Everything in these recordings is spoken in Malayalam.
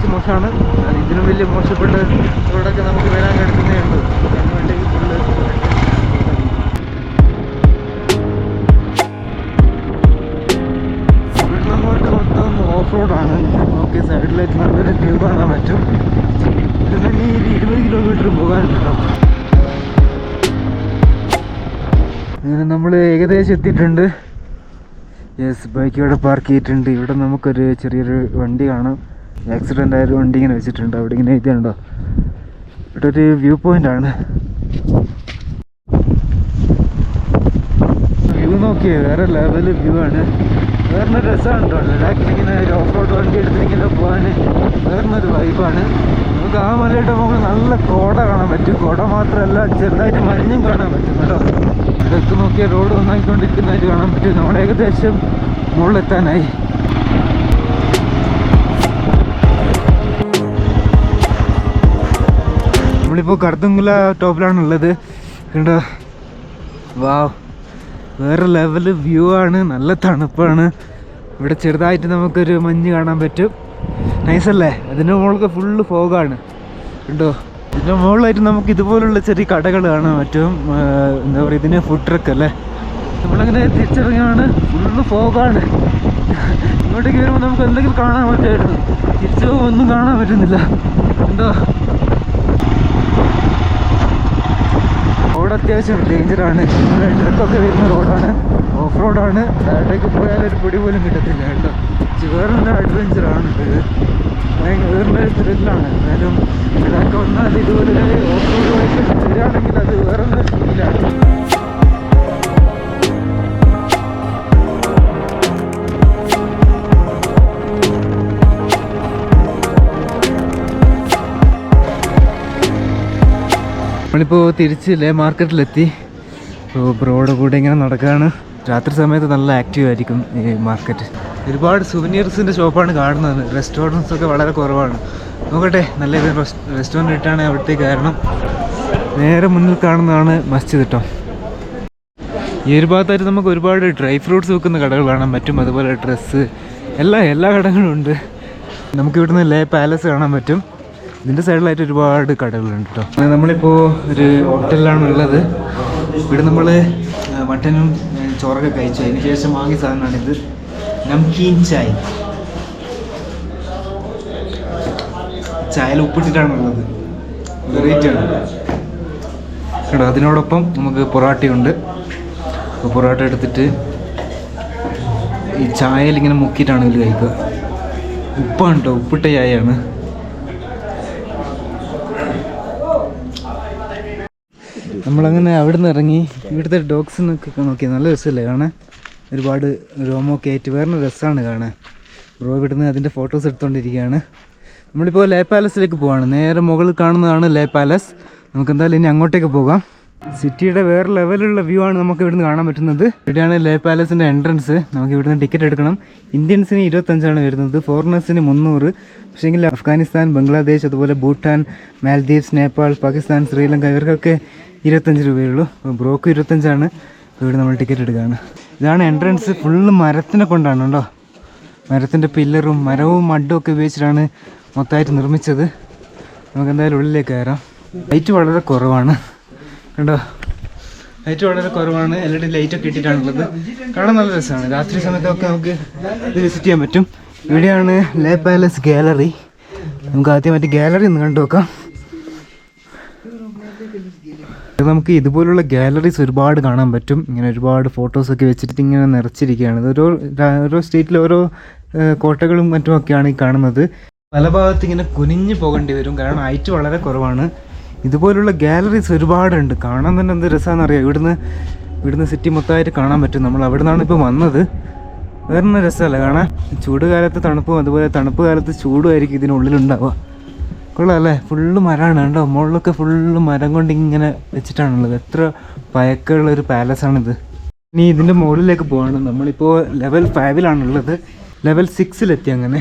കുറച്ച് മോശമാണ്. ഇതിലും വലിയ മോശപ്പെട്ട റോഡൊക്കെ നമുക്ക് വരാൻ കിടക്കുന്നേ ഉള്ളൂ. അതിനുവേണ്ടി ഫുള്ള് അങ്ങോട്ട് ഓഫ് റോഡാണ് നമുക്ക് സൈഡിലേക്ക് നല്ലൊരു വ്യൂ കാണാൻ പറ്റും. ഇതിന് ഒരു ഇരുപത് കിലോമീറ്റർ പോകാനുണ്ടോ? അങ്ങനെ നമ്മൾ ഏകദേശം എത്തിയിട്ടുണ്ട്. യെസ് ബൈക്ക് ഇവിടെ പാർക്ക് ചെയ്തിട്ടുണ്ട്. ഇവിടെ നമുക്കൊരു ചെറിയൊരു വണ്ടി കാണാം. ആക്സിഡന്റ് ആയ ഒരു വണ്ടി ഇങ്ങനെ വെച്ചിട്ടുണ്ട്. അവിടെ ഇങ്ങനെ എഴുതിയുണ്ടോ ഇവിടെ ഒരു വ്യൂ പോയിന്റ് ആണ്. വ്യൂ നോക്കിയേ വേറെ ലെവൽ വ്യൂ ആണ്. വേറെ രസമാണ് കേട്ടോ ലഡാക്കിൽ ഇങ്ങനെ ഒരു ഓഫ് റോഡ് വണ്ടി എടുത്തിരിക്കുന്ന പോകാൻ വേറൊരു വൈബാണ് നമുക്ക് ആ മലയുടെ മുകളിൽ നല്ല കോട കാണാൻ പറ്റും. കോട മാത്രമല്ല ചെറുതായിട്ട് മഞ്ഞും കാണാൻ പറ്റും കേട്ടോ ഇതൊക്കെ നോക്കിയ റോഡ് നന്നായിക്കൊണ്ടിരിക്കുന്നതായിട്ട് കാണാൻ പറ്റും. നമ്മുടെ ഏകദേശം മുകളിലെത്താനായി. നമ്മളിപ്പോൾ കർദുങ്കുല ടോപ്പിലാണുള്ളത്. കണ്ടോ? വാവ്. വേറെ ലെവൽ വ്യൂ ആണ്. നല്ല തണുപ്പാണ്. ഇവിടെ ചെറുതായിട്ട് നമുക്കൊരു മഞ്ഞ് കാണാൻ പറ്റും. നൈസല്ലേ അതിന്റെ മുകളിലൊക്കെ ഫുള്ള് ഫോഗാണ് കണ്ടോ? ഇതിന്റെ മുകളിലായിട്ട് നമുക്ക് ഇതുപോലുള്ള ചെറിയ കടകൾ കാണാൻ പറ്റും. എന്താ പറയുക ഇതിന് ഫുഡ് ട്രക്ക് അല്ലേ? നമ്മളങ്ങനെ തിരിച്ചിറങ്ങിയാണ് ഫുള്ള് ഫോഗാണ് ഇങ്ങോട്ടേക്ക് വരുമ്പോൾ നമുക്ക് എന്തെങ്കിലും കാണാൻ പറ്റുമായിരുന്നു. തിരിച്ചു ഒന്നും കാണാൻ പറ്റുന്നില്ല. എന്തോ റോഡ് അത്യാവശ്യം ഡേഞ്ചറാണ് ട്രക്കൊക്കെ വരുന്ന റോഡാണ് ഓഫ് റോഡാണ് താഴേക്ക് പോയാൽ ഒരു പിടി പോലും കിട്ടത്തില്ല കേട്ടോ. വേറൊരു അഡ്വഞ്ചറാണ് ഇത്. വേറൊരു ത്രില്ലാണ് എന്നാലും ഇതൊക്കെ വന്നാൽ ഇതുപോലെ ഓഫ് റോഡ് വഴി വരികയാണെങ്കിൽ അത് വേറൊരു ഫീലാണ് നമ്മളിപ്പോൾ തിരിച്ച് ലേ മാർക്കറ്റിലെത്തി. ഇപ്പോൾ ബ്രോയുടെ കൂടെ ഇങ്ങനെ നടക്കുകയാണ് രാത്രി സമയത്ത് നല്ല ആക്റ്റീവ് ആയിരിക്കും ഈ മാർക്കറ്റ് ഒരുപാട് സുവനീർസിന്റെ ഷോപ്പാണ് കാണുന്നത്. റെസ്റ്റോറന്റ്സ് ഒക്കെ വളരെ കുറവാണ്. നോക്കട്ടെ നല്ല ഇത് റെസ്റ്റോറന്റ് ഇട്ടാണ് അവിടത്തേക്ക് കാരണം നേരെ മുന്നിൽ കാണുന്നതാണ് മസ്ജിദ് കേട്ടോ ഈ ഒരു ഭാഗത്തായിട്ട് നമുക്ക് ഒരുപാട് ഡ്രൈ ഫ്രൂട്ട്സ് വെക്കുന്ന കടകൾ കാണാൻ പറ്റും. അതുപോലെ ഡ്രസ്സ് എല്ലാ എല്ലാ കടകളും ഉണ്ട്. നമുക്കിവിടുന്ന് ലേ പാലസ് കാണാൻ പറ്റും. ഇതിന്റെ സൈഡിലായിട്ട് ഒരുപാട് കടകളുണ്ട് കേട്ടോ നമ്മളിപ്പോൾ ഒരു ഹോട്ടലിലാണ് ഉള്ളത്. ഇവിടെ നമ്മൾ മട്ടനും ചോറൊക്കെ കഴിച്ചു. അതിന് ശേഷം വാങ്ങിയ സാധനമാണിത്. നംകീൻ ചായ്. ചായയിൽ ഉപ്പിട്ടിട്ടാണുള്ളത്. വെറൈറ്റി ആണ്. കേട്ടോ അതിനോടൊപ്പം നമുക്ക് പൊറാട്ടയുണ്ട്. അപ്പോൾ പൊറാട്ട എടുത്തിട്ട് ഈ ചായയിൽ ഇങ്ങനെ മുക്കിയിട്ടാണ് ഇതിൽ കഴിക്കുക. ഉപ്പാണ് കേട്ടോ ഉപ്പിട്ട ചായയാണ്. നമ്മളങ്ങനെ അവിടെ നിന്ന് ഇറങ്ങി ഇവിടുത്തെ ഡോഗ്സിനൊക്കെ നോക്കി നല്ല രസമല്ലേ കാണാൻ? ഒരുപാട് രോമൊക്കെ ആയിട്ട് വേറെ രസമാണ് കാണാൻ. ബ്രോ ഇവിടുന്ന് അതിന്റെ ഫോട്ടോസ് എടുത്തുകൊണ്ടിരിക്കുകയാണ് നമ്മളിപ്പോൾ ലേ പാലസിലേക്ക് പോവാണ്. നേരെ മുകളിൽ കാണുന്നതാണ് ലേ പാലസ് നമുക്ക് എന്തായാലും ഇനി അങ്ങോട്ടേക്ക് പോകാം. സിറ്റിയുടെ വേറെ ലെവലുള്ള വ്യൂ ആണ് നമുക്ക് ഇവിടുന്ന് കാണാൻ പറ്റുന്നത്. ഇവിടെയാണ് ലേ പാലസിന്റെ എൻട്രൻസ് നമുക്ക് ഇവിടുന്ന് ടിക്കറ്റ് എടുക്കണം. ഇന്ത്യൻസിന് ഇരുപത്തഞ്ചാണ് വരുന്നത്. ഫോറിനേഴ്സിന് മുന്നൂറ്. പക്ഷേങ്കിൽ അഫ്ഗാനിസ്ഥാൻ ബംഗ്ലാദേശ് അതുപോലെ ഭൂട്ടാൻ മാൽദ്വീപ്സ് നേപ്പാൾ പാകിസ്ഥാൻ ശ്രീലങ്ക ഇവർക്കൊക്കെ ഇരുപത്തഞ്ച് രൂപയുള്ളൂ. അപ്പോൾ ബ്രോക്ക് ഇരുപത്തഞ്ചാണ്. ഇവിടെ നമ്മൾ ടിക്കറ്റ് എടുക്കുകയാണ് ഇതാണ് എൻട്രൻസ് ഫുള്ള് മരത്തിനെ കൊണ്ടാണ് കേട്ടോ. മരത്തിന്റെ പില്ലറും മരവും മഡും ഒക്കെ ഉപയോഗിച്ചിട്ടാണ് മൊത്തമായിട്ട് നിർമ്മിച്ചത്. നമുക്ക് എന്തായാലും ഉള്ളിലേക്ക് കയറാം. ലൈറ്റ് വളരെ കുറവാണ്. കണ്ടോ? ലൈറ്റ് വളരെ കുറവാണ്. എൽ ഇ ഡി ലൈറ്റ് ഒക്കെ ഇട്ടിട്ടാണുള്ളത്. കാണാൻ നല്ല രസമാണ്. രാത്രി സമയത്തൊക്കെ നമുക്ക് ഇത് വിസിറ്റ് ചെയ്യാൻ പറ്റും. ഇവിടെയാണ് ലേ പാലസ് ഗാലറി നമുക്ക് ആദ്യം ആദ്യമായിട്ട് ഗാലറി ഒന്ന് കണ്ടു നോക്കാം ഇത് നമുക്ക് ഇതുപോലുള്ള ഗാലറീസ് ഒരുപാട് കാണാൻ പറ്റും. ഇങ്ങനെ ഒരുപാട് ഫോട്ടോസൊക്കെ വെച്ചിട്ട് ഇങ്ങനെ നിറച്ചിരിക്കുകയാണ്. ഓരോ ഓരോ സ്റ്റേറ്റിൽ ഓരോ കോട്ടകളും മറ്റുമൊക്കെയാണ് ഈ കാണുന്നത്. പല ഭാഗത്ത് ഇങ്ങനെ കുനിഞ്ഞു പോകേണ്ടി വരും. കാരണം ഹൈറ്റ് വളരെ കുറവാണ്. ഇതുപോലുള്ള ഗാലറീസ് ഒരുപാടുണ്ട്. കാണാൻ തന്നെ എന്ത് രസമാണെന്ന് അറിയാം. ഇവിടുന്ന് ഇവിടുന്ന് സിറ്റി മൊത്തമായിട്ട് കാണാൻ പറ്റും. നമ്മൾ അവിടെ നിന്നാണ് ഇപ്പോൾ വന്നത്. വേറെ രസമല്ല. കാണാൻ ചൂട് കാലത്ത് തണുപ്പും അതുപോലെ തണുപ്പ് കാലത്ത് ചൂടുമായിരിക്കും ഇതിനുള്ളിലുണ്ടാവുക. കൊള്ളാം അല്ലേ ഫുള്ള് മരമാണ് കണ്ടോ? മുകളിലൊക്കെ ഫുള്ള് മരം കൊണ്ട് ഇങ്ങനെ വെച്ചിട്ടാണുള്ളത്. എത്ര പാലസ് പാലസാണിത് ഇനി ഇതിന്റെ മുകളിലേക്ക് പോവാണ്. നമ്മളിപ്പോൾ ലെവൽ ഫൈവിലാണുള്ളത് ലെവൽ സിക്സിലെത്തി അങ്ങനെ.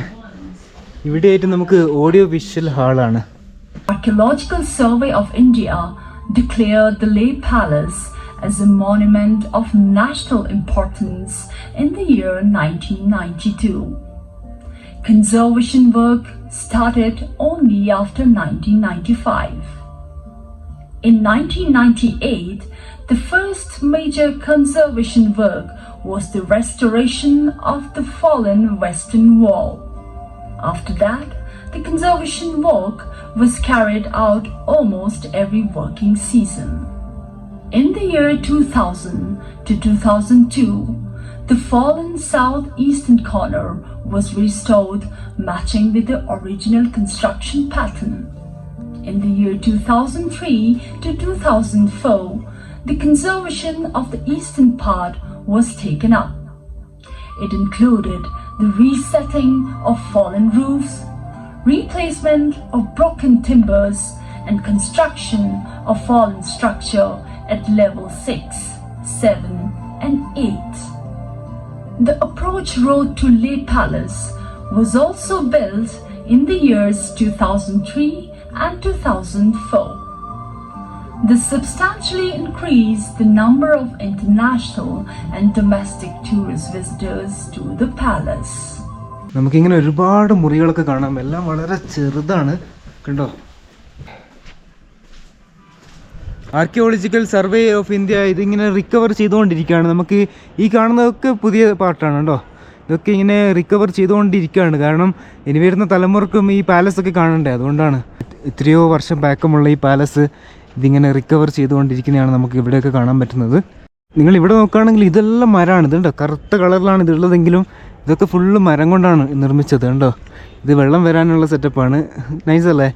ഇവിടെയായിട്ട് നമുക്ക് ഓഡിയോ വിഷ്വൽ ഹാളാണ് Archaeological Survey of India declared the Leh Palace as a monument of national importance in the year 1992. Conservation work started only after 1995. In 1998, the first major conservation work was the restoration of the fallen Western Wall. After that, the conservation work was carried out almost every working season. In the year 2000 to 2002, the fallen southeastern corner was restored, matching with the original construction pattern. In the year 2003 to 2004, the conservation of the eastern part was taken up. It included the resetting of fallen roofs, replacement of broken timbers, and construction of fallen structure at level 6, 7, and 8. The approach road to Leh Palace was also built in the years 2003 and 2004. This substantially increased the number of international and domestic tourist visitors to the palace. നമുക്കിങ്ങനെ ഒരുപാട് മുറികളൊക്കെ കാണാം എല്ലാം വളരെ ചെറുതാണ് കണ്ടോ ആർക്കിയോളജിക്കൽ സർവേ ഓഫ് ഇന്ത്യ ഇതിങ്ങനെ റിക്കവർ ചെയ്തുകൊണ്ടിരിക്കുകയാണ്. നമുക്ക് ഈ കാണുന്നതൊക്കെ പുതിയ പാട്ടാണ് കേട്ടോ. ഇതൊക്കെ ഇങ്ങനെ റിക്കവർ ചെയ്തുകൊണ്ടിരിക്കുകയാണ്. കാരണം ഇനി വരുന്ന തലമുറക്കും ഈ പാലസ് ഒക്കെ കാണണ്ടേ? അതുകൊണ്ടാണ് എത്രയോ വർഷം ബാക്കമുള്ള ഈ പാലസ് ഇതിങ്ങനെ റിക്കവർ ചെയ്തുകൊണ്ടിരിക്കുന്നതാണ് നമുക്ക് ഇവിടെയൊക്കെ കാണാൻ പറ്റുന്നത്. നിങ്ങൾ ഇവിടെ നോക്കുകയാണെങ്കിൽ ഇതെല്ലാം മരമാണ്. ഇതുണ്ടോ കറുത്ത കളറിലാണ് ഇതുള്ളതെങ്കിലും ഇതൊക്കെ ഫുള്ള് മരം കൊണ്ടാണ് നിർമ്മിച്ചത് കണ്ടോ? ഇത് വെള്ളം വരാനുള്ള സെറ്റപ്പാണ് നൈസല്ലേ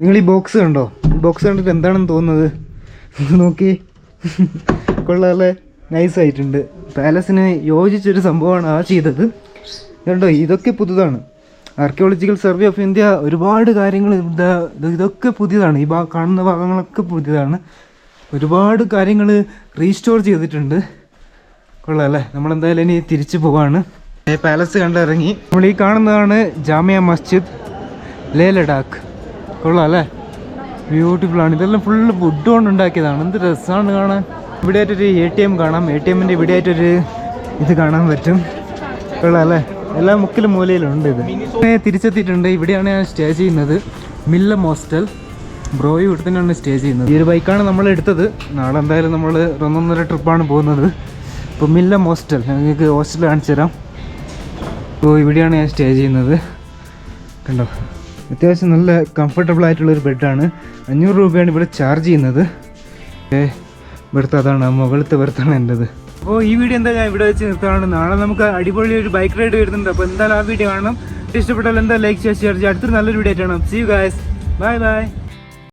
നിങ്ങൾ ഈ ബോക്സ് കണ്ടോ? ബോക്സ് കണ്ടിട്ട് എന്താണെന്ന് തോന്നുന്നത്? നോക്കി. കൊള്ളാല്ലേ നൈസ് ആയിട്ടുണ്ട് പാലസിന് യോജിച്ചൊരു സംഭവമാണ് ആ ചെയ്തത്. കണ്ടോ ഇതൊക്കെ പുതുതാണ്. ആർക്കിയോളജിക്കൽ സർവേ ഓഫ് ഇന്ത്യ ഒരുപാട് കാര്യങ്ങൾ ഇതൊക്കെ പുതിയതാണ്. ഈ കാണുന്ന ഭാഗങ്ങളൊക്കെ പുതിയതാണ്. ഒരുപാട് കാര്യങ്ങൾ റീസ്റ്റോർ ചെയ്തിട്ടുണ്ട്. കൊള്ളാല്ലേ നമ്മളെന്തായാലും ഇനി തിരിച്ചു പോവാണ്. പാലസ് കണ്ടിറങ്ങി. നമ്മൾ ഈ കാണുന്നതാണ് ജാമിയ മസ്ജിദ് ലേ ലഡാക്ക് കൊള്ളാം അല്ലേ ബ്യൂട്ടിഫുൾ ആണ്. ഇതെല്ലാം ഫുള്ള് വുഡ് കൊണ്ട് ഉണ്ടാക്കിയതാണ്. എന്ത് രസമാണ് കാണാൻ. ഇവിടെ ആയിട്ടൊരു എ ടി എം കാണാം. എ ടി എമ്മിന്റെ ഇവിടെ ആയിട്ടൊരു ഇത് കാണാൻ പറ്റും. അല്ലേ? എല്ലാ മുക്കിലും മൂലയിലുണ്ട് ഇത്. തിരിച്ചെത്തിയിട്ടുണ്ട്. ഇവിടെയാണ് ഞാൻ സ്റ്റേ ചെയ്യുന്നത്. മില്ല ഹോസ്റ്റൽ ബ്രോയി ഇവിടെ തന്നെയാണ് സ്റ്റേ ചെയ്യുന്നത്. ഈ ഒരു ബൈക്കാണ് നമ്മൾ എടുത്തത്. നാളെ എന്തായാലും നമ്മൾ ഒന്നൊന്നര ട്രിപ്പാണ് പോകുന്നത്. ഇപ്പോൾ മില്ല ഹോസ്റ്റൽ നിങ്ങൾക്ക് ഹോസ്റ്റൽ കാണിച്ചു തരാം. അപ്പോൾ ഇവിടെയാണ് ഞാൻ സ്റ്റേ ചെയ്യുന്നത്. കണ്ടോ? അത്യാവശ്യം നല്ല കംഫർട്ടബിൾ ആയിട്ടുള്ളൊരു ബെഡാണ് അഞ്ഞൂറ് രൂപയാണ് ഇവിടെ ചാർജ് ചെയ്യുന്നത്. ബെർത്ത് അതാണ് മുകളിലത്തെ ബെർത്താണ് എന്റെത്. അപ്പോൾ ഈ വീഡിയോ എന്താ ഞാൻ ഇവിടെ വെച്ച് നിർത്തുകയാണ് നാളെ നമുക്ക് അടിപൊളി ഒരു ബൈക്ക് റൈഡ് വരുന്നുണ്ട്. അപ്പോൾ എന്തായാലും ആ വീഡിയോ കാണണം. ഇഷ്ടപ്പെട്ടാൽ എന്താ ലൈക്ക് ഷെയർ ചെയ്യുക അടുത്തൊരു നല്ലൊരു വീഡിയോ ആയിട്ടാണ് see you guys bye bye